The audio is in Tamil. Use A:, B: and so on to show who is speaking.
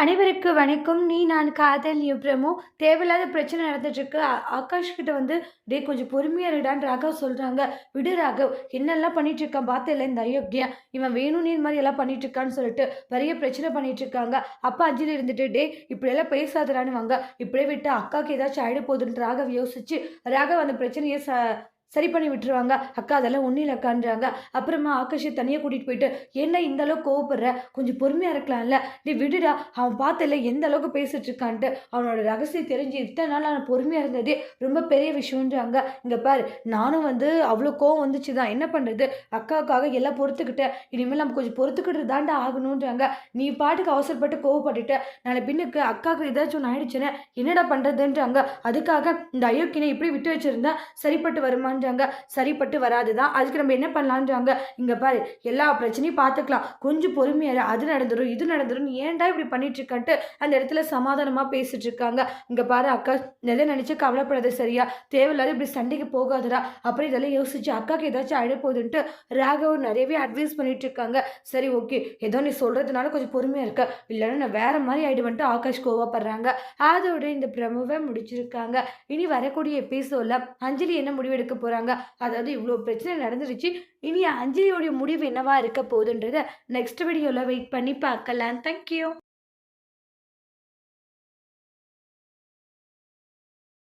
A: அனைவருக்கு வணக்கம். நீ நான் காதல் பிரமு. தேவையில்லாத பிரச்சனை நடந்துட்டுருக்கு. ஆகாஷ் கிட்ட வந்து டே கொஞ்சம் பொறுமையாக இருடான்னு ராகவ் சொல்கிறாங்க விடு ராகவ். என்னெல்லாம் பண்ணிட்டு இருக்கான் இல்லை இந்த அயோக்கியா? இவன் வேணும் நீ மாதிரி எல்லாம் பண்ணிட்டு இருக்கான்னு சொல்லிட்டு பெரிய பிரச்சனை பண்ணிட்டு இருக்காங்க அப்பா அஞ்சலி இருந்துட்டு டே இப்படியெல்லாம் பேசாதடான்னு வாங்க இப்படியே விட்டு அக்காவுக்கு ஏதாச்சும் ஆகிட போகுதுன்னு ராகவ் யோசிச்சு ராகவ் அந்த பிரச்சனையை ச சரி பண்ணி விட்டுருவாங்க. அக்கா அதெல்லாம் ஒன்றும் இல்லைக்கான்றாங்க அப்புறமா ஆகாஷை தனியாக கூட்டிகிட்டு போயிட்டு என்ன இந்த அளவுக்கு கோவப்படுற? கொஞ்சம் பொறுமையாக இருக்கலாம்ல. நீ விடுடா. அவன் பார்த்தல எந்த அளவுக்கு பேசிட்டு இருக்கான்ட்டு அவனோட ரகசியம் தெரிஞ்சு இத்தனை நாள் நான் பொறுமையாக இருந்ததே ரொம்ப பெரிய விஷயம்ன்றாங்க. இங்கே பாரு நானும் வந்து அவ்வளோ கோவம் வந்துச்சு தான் என்ன பண்ணுறது அக்காவுக்காக எல்லாம் பொறுத்துக்கிட்டேன் இனிமேல் நம்ம கொஞ்சம் பொறுத்துக்கிட்டு தாண்டா ஆகணுன்றாங்க நீ பாட்டுக்கு அவசரப்பட்டு கோவப்பட்டுட்ட. நாளை பின்னுக்கு அக்காவுக்கு ஏதாச்சும் ஒன்று ஆயிடுச்சுன்னா என்னடா பண்ணுறதுன்றாங்க அதுக்காக இந்த அயோக்கியனை இப்படி விட்டு வச்சுருந்தா சரிப்பட்டு வருமான்னு பண்ணலான்றாங்க சரிப்பட்டு வராது தான் அதுக்கு நம்ம என்ன பண்ணலான்றாங்க? இங்கே பாரு எல்லா பிரச்சனையும் பார்த்துக்கலாம். கொஞ்சம் பொறுமையாக அது நடந்துடும் இது நடந்துடும் ஏன்டா இப்படி பண்ணிட்டு இருக்கான்ட்டு அந்த இடத்துல சமாதானமாக பேசிட்டு இருக்காங்க இங்கே பாரு அக்கா எதை நினச்சி கவலைப்படாத சரியா? தேவையில்லாத இப்படி சண்டைக்கு போகாதடா. அப்புறம் இதெல்லாம் யோசிச்சு அக்காவுக்கு ஏதாச்சும் அழைப்போதுன்ட்டு போகுதுன்ட்டு ராகவ் நிறையவே அட்வைஸ் பண்ணிட்டு இருக்காங்க சரி ஓகே. ஏதோ நீ சொல்கிறதுனால கொஞ்சம் பொறுமையாக இருக்க. இல்லைன்னா நான் வேறு மாதிரி ஆகிடுவேன்ட்டு ஆகாஷ் கோவப்படுறாங்க. அதோட இந்த பிரமுவை முடிச்சிருக்காங்க. இனி வரக்கூடிய எபிசோடில் அஞ்சலி என்ன முடிவெடுக்க போகிறாங்க போகிறாங்க அதாவது இவ்வளோ பிரச்சனை நடந்துருச்சு. இனி அஞ்சலியோடைய முடிவு என்னவா இருக்க போகுதுன்றத நெக்ஸ்ட் வீடியோவில் வெயிட் பண்ணி பார்க்கலாம். தேங்க்யூ